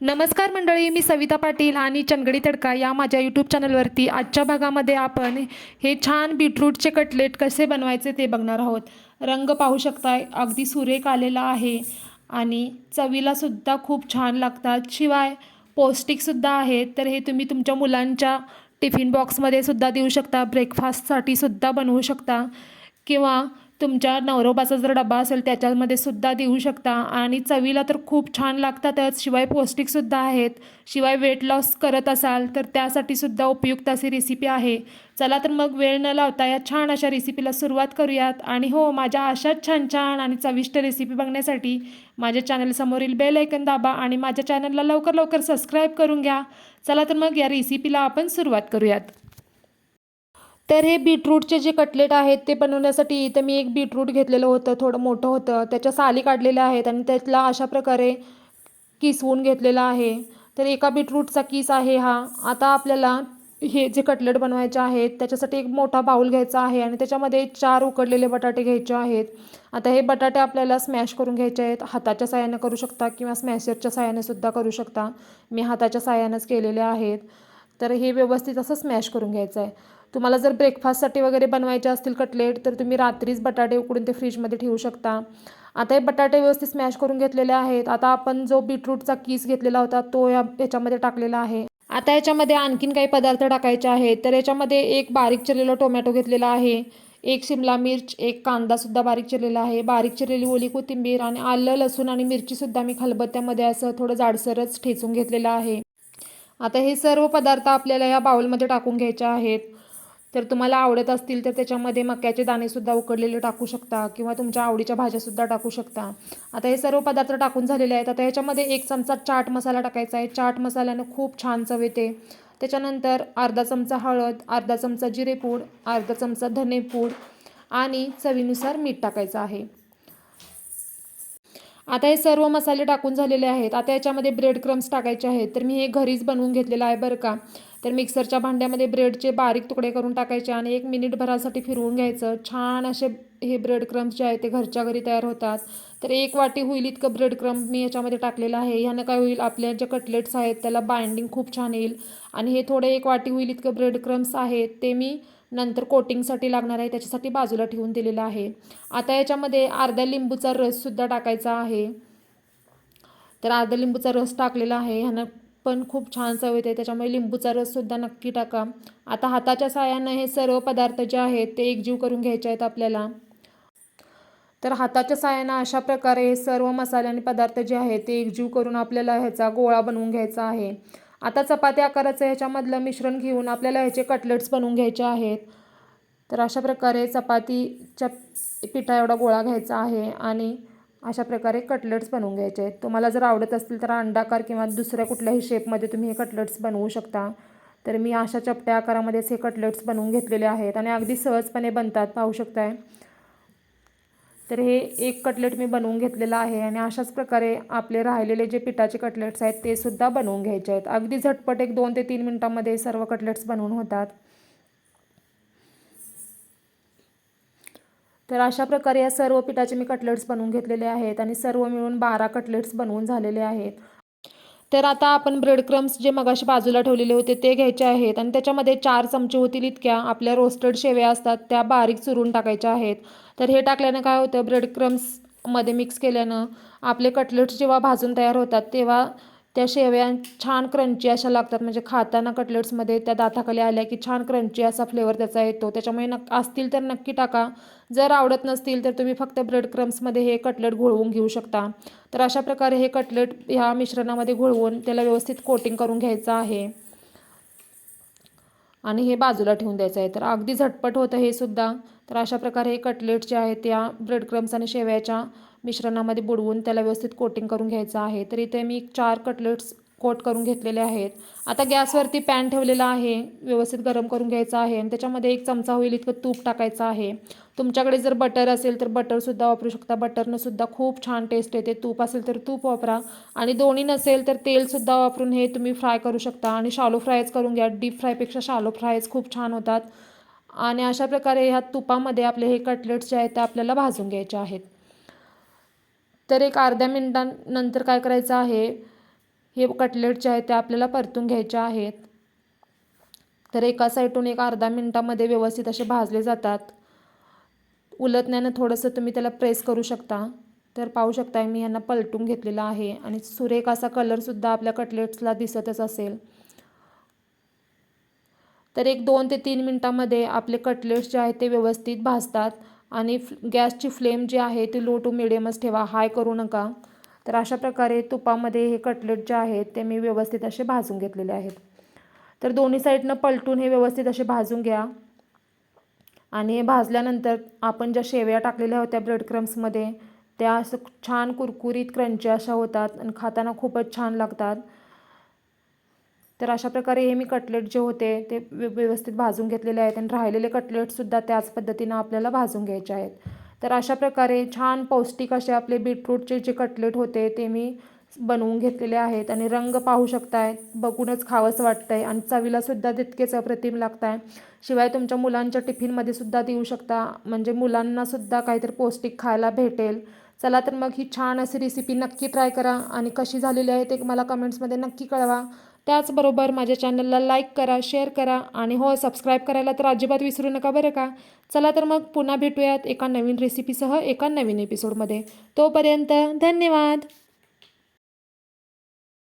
नमस्कार मंडळी मी सविता पाटील आणि चनगडी तडका या माझ्या यूट्यूब चॅनलवरती आजच्या भागामध्ये आपण हे छान बीटरूटचे कटलेट कसे बनवायचे ते बघणार आहोत. रंग पाहू शकताय अगदी सुरेख आलेला आहे आणि चवीलासुद्धा खूप छान लागतात. शिवाय पौष्टिकसुद्धा आहेत तर हे तुम्ही तुमच्या मुलांच्या टिफिन बॉक्समध्ये सुद्धा देऊ शकता. ब्रेकफास्टसाठी सुद्धा बनवू शकता. किंवा तुमच्या नवरोबाचा जर डबा असेल त्याच्यामध्ये सुद्धा देऊ शकता. आणि चवीला तर खूप छान लागतातच. शिवाय पौष्टिकसुद्धा आहेत. शिवाय वेट लॉस करत असाल तर त्यासाठी सुद्धा उपयुक्त अशी रेसिपी आहे. चला तर मग वेळ न लावता या छान अशा रेसिपीला सुरुवात करूयात. आणि हो माझ्या अशाच छान छान आणि चविष्ट रेसिपी बघण्यासाठी माझ्या चॅनलसमोरील बेल ऐकन दाबा आणि माझ्या चॅनलला लवकर लवकर सबस्क्राईब करून घ्या. चला तर मग या रेसिपीला आपण सुरुवात करूयात. तर हे बीटरूटचे जे कटलेट आहेत ते बनवण्यासाठी इथं मी एक बीटरूट घेतलेलं होतं थोडं मोठं होतं. त्याच्या साली काढलेल्या आहेत आणि त्यातला अशा प्रकारे किसवून घेतलेला आहे. तर एका बीटरूटचा किस आहे हा. आता आपल्याला हे जे कटलेट बनवायचे आहेत त्याच्यासाठी एक मोठा बाऊल घ्यायचा आहे आणि त्याच्यामध्ये चार उकडलेले बटाटे घ्यायचे आहेत. आता हे बटाटे आपल्याला स्मॅश करून घ्यायचे आहेत. हाताच्या साह्याने करू शकता किंवा स्मॅशरच्या साह्याने सुद्धा करू शकता. मी हाताच्या साह्यानेच केलेले आहेत. तर हे व्यवस्थित असं स्मॅश करून घ्यायचं आहे. तुम्हाला जर ब्रेकफास्टसाठी वगैरे बनवायचे असतील कटलेट तर तुम्ही रात्रीच बटाटे उकडून ते फ्रीजमध्ये ठेवू शकता. आता हे बटाटे व्यवस्थित स्मॅश करून घेतलेले आहेत. आता आपण जो बीटरूटचा किस घेतलेला होता तो या याच्यामध्ये टाकलेला आहे. आता याच्यामध्ये आणखीन काही पदार्थ टाकायचे आहेत. तर याच्यामध्ये एक बारीक चिरलेला टोमॅटो घेतलेला आहे. एक शिमला मिर्च एक कांदासुद्धा बारीक चिरलेला आहे. बारीक चिरलेली ओली कोथिंबीर आणि आलं लसूण आणि मिरचीसुद्धा मी खलबत्त्यामध्ये असं थोडं जाडसरच ठेचून घेतलेलं आहे. आता हे सर्व पदार्थ आपल्याला या बाउलमध्ये टाकून घ्यायचे आहेत. तर तुम्हाला आवडत असतील तर त्याच्यामध्ये मक्याचे दाणेसुद्धा उकडलेले टाकू शकता किंवा तुमच्या आवडीच्या भाज्यासुद्धा टाकू शकता. आता हे सर्व पदार्थ टाकून झालेले आहेत. आता ह्याच्यामध्ये एक चमचा चाट मसाला टाकायचा आहे. चाट मसाल्यानं खूप छान चव येते. त्याच्यानंतर अर्धा चमचा हळद अर्धा चमचा जिरेपूड अर्धा चमचा धनेपूड आणि चवीनुसार मीठ टाकायचं आहे. आता हे सर्व मसाले टाकून झालेले आहेत. आता याच्यामध्ये ब्रेड क्रम्स टाकायचे आहेत. तर मी हे घरीच बनवून घेतलेलं आहे बरं का. तर मिक्सरच्या भांड्यामध्ये ब्रेडचे बारीक तुकडे करून टाकायचे आणि एक मिनिटभरासाठी फिरवून घ्यायचं. छान असे हे ब्रेड क्रम्स जे आहेत ते घरच्या घरी तयार होतात. तर एक वाटी होईल इतकं ब्रेड क्रम्प मी याच्यामध्ये टाकलेलं आहे. ह्यानं काय होईल आपल्या जे कटलेट्स आहेत त्याला बाइंडिंग खूप छान येईल. आणि हे थोडे एक वाटी होईल इतकं ब्रेड क्रम्स आहेत ते मी नंतर कोटिंगसाठी लागणार आहे त्याच्यासाठी बाजूला ठेवून दिलेलं आहे. आता याच्यामध्ये अर्ध्या लिंबूचा रससुद्धा टाकायचा आहे. तर अर्धा लिंबूचा रस टाकलेला आहे. ह्यानं पण खूप छान चव येते. त्याच्यामुळे लिंबूचा रससुद्धा नक्की टाका. आता हाताच्या साह्यानं हे सर्व पदार्थ जे आहेत ते एकजीव करून घ्यायचे आहेत आपल्याला. तर हाताच्या साह्यानं अशा प्रकारे सर्व मसाले आणि पदार्थ जे आहेत ते एकजीव करून आपल्याला ह्याचा गोळा बनवून घ्यायचा आहे. आता चपाती आकाराचं ह्याच्यामधलं मिश्रण घेऊन आपल्याला ह्याचे कटलेट्स बनवून घ्यायचे आहेत. तर अशा प्रकारे चपातीच्या पिठा एवढा गोळा घ्यायचा आहे आणि अशा प्रकारे कटलेट्स बनवून घ्यायचे. आहेत तुम्हाला जर आवडत असतील तर अंडाकार किंवा दुसऱ्या कुठल्याही शेपमध्ये तुम्ही हे कटलेट्स बनवू शकता. तर मी अशा चपट्या आकारामध्येच हे कटलेट्स बनवून घेतलेले आहेत आणि अगदी सहजपणे बनतात पाहू शकताय. तर हे एक कटलेट मी बनवून घेतलेलं आहे आणि अशाच प्रकारे आपले राहिलेले जे पिठाचे कटलेट्स आहेत ते सुद्धा बनवून घ्यायचे आहेत. अगदी झटपट एक दोन ते तीन मिनटामध्ये सर्व कटलेट्स बनवून होतात. तर अशा प्रकारे या सर्व पिठाचे मी कटलेट्स बनवून घेतलेले आहेत आणि सर्व मिळून बारा कटलेट्स बनवून झालेले आहेत. तर आता आपण ब्रेड क्रम्स जे मगाशी बाजूला ठेवलेले होते ते घ्यायचे आहेत आणि त्याच्यामध्ये चार चमचे होतील इतक्या. आपल्या रोस्टेड शेव्या असतात त्या बारीक चुरून टाकायच्या आहेत. तर हे टाकल्यानं काय होतं? ब्रेड क्रम्समध्ये मिक्स केल्यानं आपले कटलेट्स जेव्हा भाजून तयार होतात तेव्हा त्या शेव्या छान क्रंची अशा लागतात. म्हणजे खाताना कटलेट्समध्ये त्या दाताखाली आल्या की छान क्रंची असा फ्लेवर त्याचा येतो. त्याच्यामुळे नक् असतील तर नक्की टाका. जर आवडत नसतील तर तुम्ही फक्त ब्रेड क्रम्समध्ये हे कटलेट घोळवून घेऊ शकता. तर अशा प्रकारे हे कटलेट ह्या मिश्रणामध्ये घोळवून त्याला व्यवस्थित कोटिंग करून घ्यायचं आहे. आणि हे बाजूला ठेवून द्यायचं आहे. तर अगदी झटपट होतं हे सुद्धा. तर अशा प्रकारे हे कटलेट जे आहेत त्या ब्रेड क्रम्स आणि शेवयाच्या मिश्रणामध्ये बुडवून त्याला व्यवस्थित कोटिंग करून घ्यायचं आहे. तर इथे मी चार कटलेट्स कोट करून घेतलेले आहेत. आता गॅसवरती पॅन ठेवलेला आहे. व्यवस्थित गरम करून घ्यायचं आहे. आणि त्याच्यामध्ये एक चमचा होईल इतकं तूप टाकायचं आहे. तुमच्याकडे जर बटर असेल तर बटरसुद्धा वापरू शकता. बटरनंसुद्धा खूप छान टेस्ट येते. तूप असेल तर तूप वापरा. आणि दोन्ही नसेल तर तेलसुद्धा वापरून हे तुम्ही फ्राय करू शकता. आणि शालो फ्रायच करून घ्या. डीप फ्रायपेक्षा शालो फ्रायच खूप छान होतात. आणि अशा प्रकारे ह्या तुपामध्ये आपले हे कटलेट्स जे आहेत ते आपल्याला भाजून घ्यायचे आहेत. तर एक अर्ध्या मिनटानंतर काय करायचं आहे? हे कटलेट जे आहे ते आपल्याला परतून घ्यायचे आहेत. तर एका साईडून एक अर्धा मिनटामध्ये व्यवस्थित असे भाजले जातात. उलटण्यानं थोडंसं तुम्ही त्याला प्रेस करू शकता. तर पाहू शकताय मी यांना पलटून घेतलेला आहे आणि सुरेख असा कलरसुद्धा आपल्या कटलेट्सला दिसतच असेल. तर एक दोन ते तीन मिनटामध्ये आपले कटलेट्स जे आहेत ते व्यवस्थित भाजतात. आणि फ गॅसची फ्लेम जी आहे ती लो टू मिडियमच ठेवा हाय करू नका. तर अशा प्रकारे तुपामध्ये हे कटलेट जे आहेत ते मी व्यवस्थित असे भाजून घेतलेले आहेत. तर दोन्ही साईडनं पलटून हे व्यवस्थित असे भाजून घ्या. आणि हे भाजल्यानंतर आपण ज्या शेवया टाकलेल्या होत्या ब्रेड क्रम्समध्ये त्या असं छान कुरकुरीत क्रंची अशा होतात आणि खाताना खूपच छान लागतात. तर अशा प्रकारे हे मी कटलेट जे होते ते व्यवस्थित भाजून घेतलेले आहेत आणि राहिलेले कटलेटसुद्धा त्याच पद्धतीनं आपल्याला भाजून घ्यायचे आहेत. तर अशा प्रकारे छान पौष्टिक असे आपले बीटरूटचे जे कटलेट होते ते मी बनवून घेतलेले आहेत आणि रंग पाहू शकताय बघूनच खावंसं वाटतं आहे आणि चवीलासुद्धा तितकेच अप्रतिम लागत आहे शिवाय तुमच्या मुलांच्या टिफिनमध्ये सुद्धा देऊ शकता म्हणजे मुलांनासुद्धा काहीतरी पौष्टिक खायला भेटेल. चला तर मग ही छान अशी रेसिपी नक्की ट्राय करा आणि कशी झालेली आहे ते मला कमेंट्समध्ये नक्की कळवा. त्याचबरोबर माझ्या चॅनलला लाईक करा शेअर करा आणि हो सबस्क्राईब करायला तर अजिबात विसरू नका बरं का? चला तर मग पुन्हा भेटूयात एका नवीन रेसिपीसह एका नवीन एपिसोडमध्ये तोपर्यंत धन्यवाद!